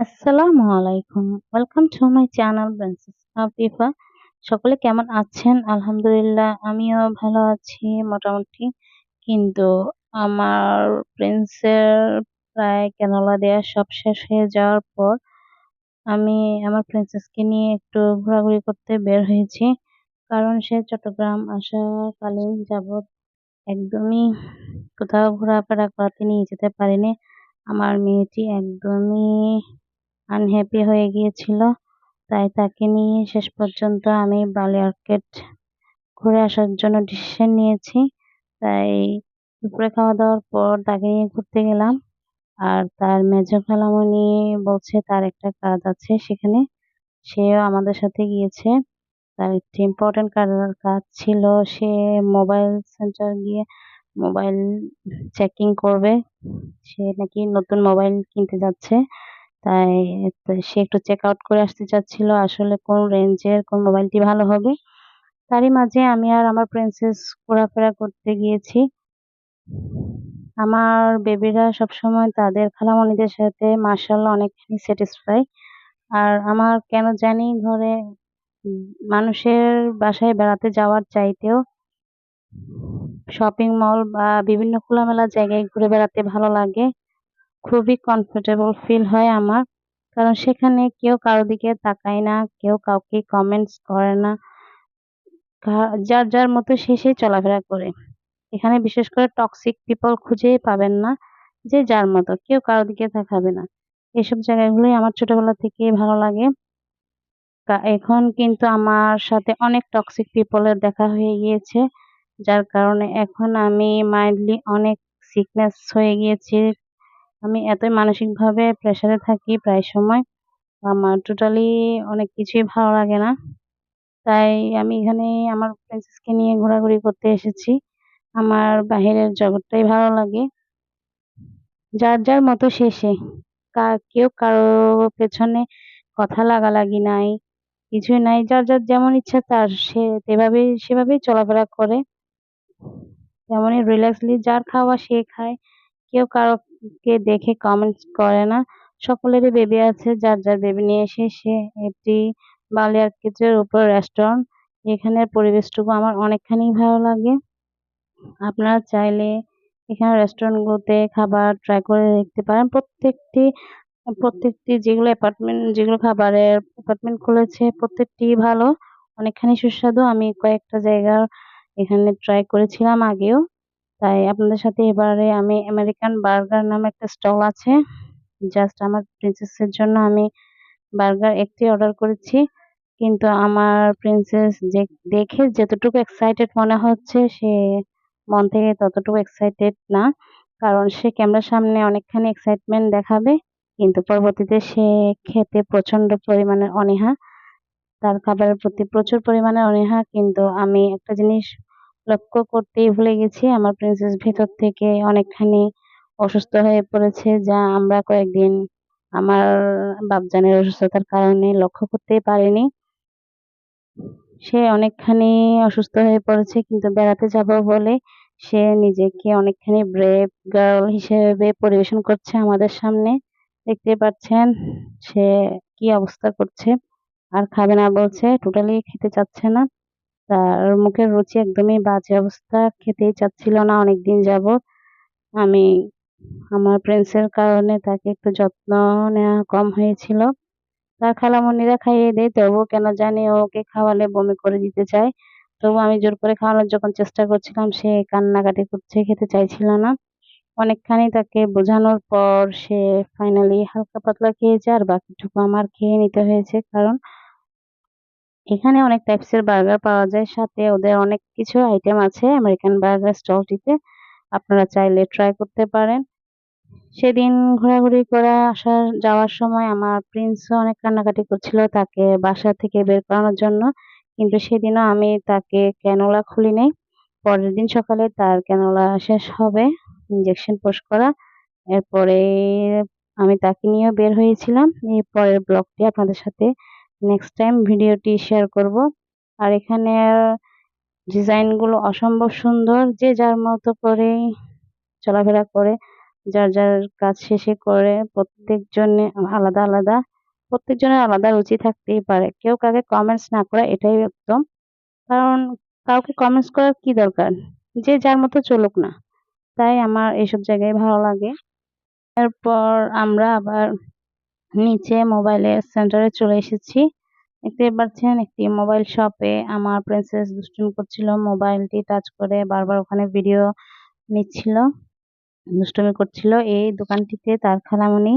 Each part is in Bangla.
আসসালামু আলাইকুম। Welcome to my channel princess Afifa সকলে কেমন আছেন? আলহামদুলিল্লাহ, আমিও ভালো আছি, মোটামুটি। কিন্তু আমার প্রিন্সের প্রায় ক্যানোলা দেওয়া সব শেষ হয়ে যাওয়ার পর আমি আমার প্রিন্সেসকে নিয়ে একটু ঘোরাঘুরি করতে বের হয়েছি। কারণ সে চট্টগ্রাম আসাকালীন যাবৎ একদমই কোথাও ঘোরাফেরা করাতে নিয়ে যেতে পারিনি। আমার মেয়েটি একদমই আনহ্যাপি হয়ে গিয়েছিল। তাই তাকে নিয়ে শেষ পর্যন্ত আমি বালি আর্কেট ঘুরে আসার জন্য ডিসিশন নিয়েছি। তাই দুপুরে খাওয়া দাওয়ার পর তাকে নিয়ে ঘুরতে গেলাম। আর তার মেজ খালামণি বলছে, তার একটা কাজ আছে সেখানে। সেও আমাদের সাথে গিয়েছে। তার একটি ইম্পর্টেন্ট কাজ ছিল, সে মোবাইল সেন্টার গিয়ে মোবাইল চেকিং করবে। সে নাকি নতুন মোবাইল কিনতে যাচ্ছে। তাই সে একটু চেক আউট করে আসতে চাচ্ছিল, আসলে কোন রেঞ্জের কোন মোবাইলটি ভালো হবে। তারই মাঝে আমি আর আমার প্রিন্সেস ঘোরাফেরা করতে গিয়েছি। আমার বেবিরা সবসময় তাদের খালামণিদের সাথে মার্শাল্লাহ অনেকখানি স্যাটিসফাই আর আমার কেন জানি ঘরে মানুষের বাসায় বেড়াতে যাওয়ার চাইতেও শপিং মল বা বিভিন্ন খোলামেলা জায়গায় ঘুরে বেড়াতে ভালো লাগে। খুবই কমফোর্টেবল ফিল হয় আমার। কারণ সেখানে কেউ কারও দিকে তাকায় না, কেউ কাউকে কমেন্টস করে না। যার যার মতো সে চলাফেরা করে। এখানে বিশেষ করে টক্সিক পিপল খুঁজেই পাবেন না, যে যার মতো। কেউ কারও দিকে তাকাবে না। এসব জায়গাগুলোই আমার ছোটবেলা থেকেই ভালো লাগে। এখন কিন্তু আমার সাথে অনেক টক্সিক পিপলের দেখা হয়ে গিয়েছে, যার কারণে এখন আমি মাইন্ডলি অনেক সিকনেস হয়ে গিয়েছি। আমি এতই মানসিকভাবে প্রেশারে থাকি প্রায় সময়, আমার টোটালি অনেক কিছুই ভালো লাগে না। তাই আমি এখানে আমার প্রিন্সেসকে নিয়ে ঘোরাঘুরি করতে এসেছি। আমার বাহিরের জগৎটাই ভালো লাগে। যার যার মতো শেষে কেউ কারও পেছনে কথা লাগালাগি নাই, কিছুই নাই। যার যার যেমন ইচ্ছা তার সে সেভাবেই সেভাবেই চলাফেরা করে। তেমনই রিল্যাক্সলি যার খাওয়া সে খায়। কেউ কারোকে দেখে কমেন্টস করে না। সকলেরই বেবি আছে, যার যার বেবি নিয়ে এসে সে একটি বালিয়ারকেটের উপর রেস্টুরেন্ট এখানের পরিবেশটুকু আমার অনেকখানি ভালো লাগে। আপনারা চাইলে এখানে রেস্টুরেন্টগুলোতে খাবার ট্রাই করে দেখতে পারেন। প্রত্যেকটি প্রত্যেকটি যেগুলো অ্যাপার্টমেন্ট যেগুলো খাবারের অ্যাপার্টমেন্ট খুলেছে, প্রত্যেকটি ভালো। অনেকখানি সুস্বাদু। আমি কয়েকটা জায়গা এখানে ট্রাই করেছিলাম আগেও। তাই আপনাদের সাথে এবারে আমি আমেরিকান বার্গার নামে একটা স্টল আছে। জাস্ট আমার প্রিন্সেসের জন্য আমি বার্গার একটি অর্ডার করেছি। কিন্তু আমার প্রিন্সেস যে, দেখে যতটুকু এক্সাইটেড মনে হচ্ছে, সে মন থেকে ততটুকু এক্সাইটেড না। কারণ সে ক্যামেরার সামনে অনেকখানি এক্সাইটমেন্ট দেখাবে, কিন্তু পরবর্তীতে সে খেতে প্রচণ্ড পরিমাণে অনীহা। তার খাবারের প্রতি প্রচুর পরিমাণে অনীহা, কিন্তু আমি একটা জিনিস লক্ষ্য করতেই ভুলে গেছি। আমার প্রিন্সেস ভেতর থেকে অনেকখানি অসুস্থ হয়ে পড়েছে, যা আমরা কয়েকদিন আমার বাপজানের অসুস্থতার কারণে লক্ষ্য করতেই পারিনি। সে অনেকখানি অসুস্থ হয়ে পড়েছে, কিন্তু বেড়াতে যাব বলে সে নিজেকে অনেকখানি ব্রেভ গার্ল হিসেবে পরিবেশন করছে আমাদের সামনে। দেখতে পাচ্ছেন সে কি অবস্থা করছে। আর খাবে না বলছে টোটালি খেতে চাচ্ছে না। তার মুখের রুচি একদমই বাজে অবস্থা, খেতেই চাচ্ছিল না অনেকদিন যাবৎ। আমি, আমার প্রিন্সের কারণে তাকে একটু যত্ন নেওয়া কম হয়েছিল। তার খালামণিরা খাইয়ে দেয় তবু কেন জানি ওকে খাওয়ালে বমি করে দিতে চায়। তবু আমি জোর করে খাওয়ানোর যখন চেষ্টা করছিলাম, সে কান্নাকাটি করছে, খেতে চাইছিল না। অনেকখানি তাকে বোঝানোর পর সে ফাইনালি হালকা পাতলা খেয়েছে, আর বাকিটুকু আমার খেয়ে নিতে হয়েছে। কারণ এখানে অনেক টাইপস -এর বার্গার পাওয়া যায়। সাথে ওদের অনেক কিছু আইটেম আছে আমেরিকান বার্গার স্টলটিতে আপনারা চাইলে ট্রাই করতে পারেন। সেদিন ঘোরাঘুরি করে আসার, যাওয়ার সময় আমার প্রিন্সও অনেক কান্নাকাটি করছিল তাকে বাসা থেকে বের করানোর জন্য। কিন্তু সেদিনও আমি তাকে ক্যানোলা খুলি নাই পরের দিন সকালে তার ক্যানোলা শেষ হবে ইঞ্জেকশন পোস্ট করা। এরপরে আমি তাকে নিয়েও বের হয়েছিলাম। এই পরের ব্লগটি আপনাদের সাথে নেক্সট টাইম ভিডিওটি শেয়ার করব আর এখানে ডিজাইনগুলো অসম্ভব সুন্দর যে যার মতো করে চলাফেরা করে যার, যার কাজ শেষে করে প্রত্যেকজনে আলাদা, আলাদা প্রত্যেকজনের আলাদা রুচি থাকতেই পারে। কেউ কাউকে কমেন্টস না করে এটাই একদম কারণ কাউকে কমেন্টস করার কি দরকার? যে যার মতো চলুক না। তাই আমার এসব জায়গায় ভালো লাগে। এরপর আমরা আবার নিচে মোবাইলের সেন্টারে চলে এসেছি। দেখতে পাচ্ছেন একটি মোবাইল শপে আমার প্রিন্সেস দুষ্টুমি করছিল। মোবাইলটি টাচ করে বারবার ওখানে ভিডিও নিচ্ছিল, দুষ্টুমি করছিল। এই দোকানটিতে তার খালামণি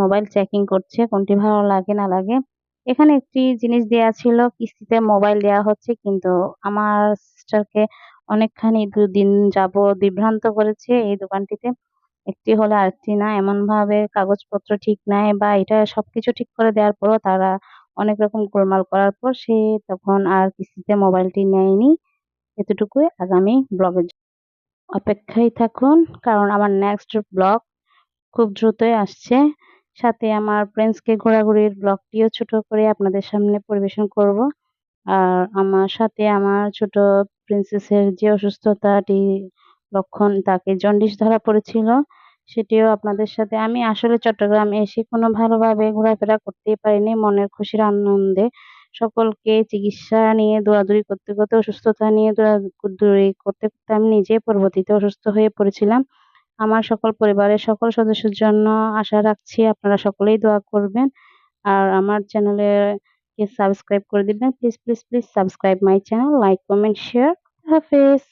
মোবাইল চেকিং করছে কোনটি ভালো লাগে না লাগে। এখানে একটি জিনিস দেয়া ছিল কিস্তিতে মোবাইল দেয়া হচ্ছে কিন্তু আমার সিস্টারকে অনেকখানি দুদিন যাবৎ বিভ্রান্ত করেছে এই দোকানটিতে। একটি হলে আরেকটি না, এমনভাবে কাগজপত্র ঠিক নাই বা এটা সবকিছু ঠিক করে দেওয়ার পরও তারা অনেক রকম গোলমাল করার পর সে তখন আর কিস্তিতে মোবাইলটি নেয়নি। এতটুকুই আগামী ব্লগের অপেক্ষায় থাকুন, কারণ আমার নেক্সট ব্লগ খুব দ্রুতই আসছে। সাথে আমার ফ্রেন্ডসকে ঘোরাঘুরির ব্লগটিও ছোট করে আপনাদের সামনে পরিবেশন করব। আর আমার সাথে আমার ছোট প্রিন্সেসের যে অসুস্থতাটি লক্ষণ তাকে জন্ডিস ধরা পড়েছিল, সেটিও আপনাদের সাথে আমি আসলে চট্টগ্রাম এসে কোনো ভালোভাবে ঘোরাফেরা করতেই পারিনি। মনের খুশির আনন্দে সকলকে চিকিৎসা নিয়ে দৌড়াদৌড়ি করতে করতে, অসুস্থতা নিয়ে দৌড়াদৌড়ি করতে করতে আমি নিজে পরবর্তীতে অসুস্থ হয়ে পড়েছিলাম। আমার সকল পরিবারের সকল সদস্যের জন্য আশা রাখছি আপনারা সকলেই দোয়া করবেন। আর আমার চ্যানেলে সাবস্ক্রাইব করে দিবেন please please please subscribe my channel like comment share হাফেজ।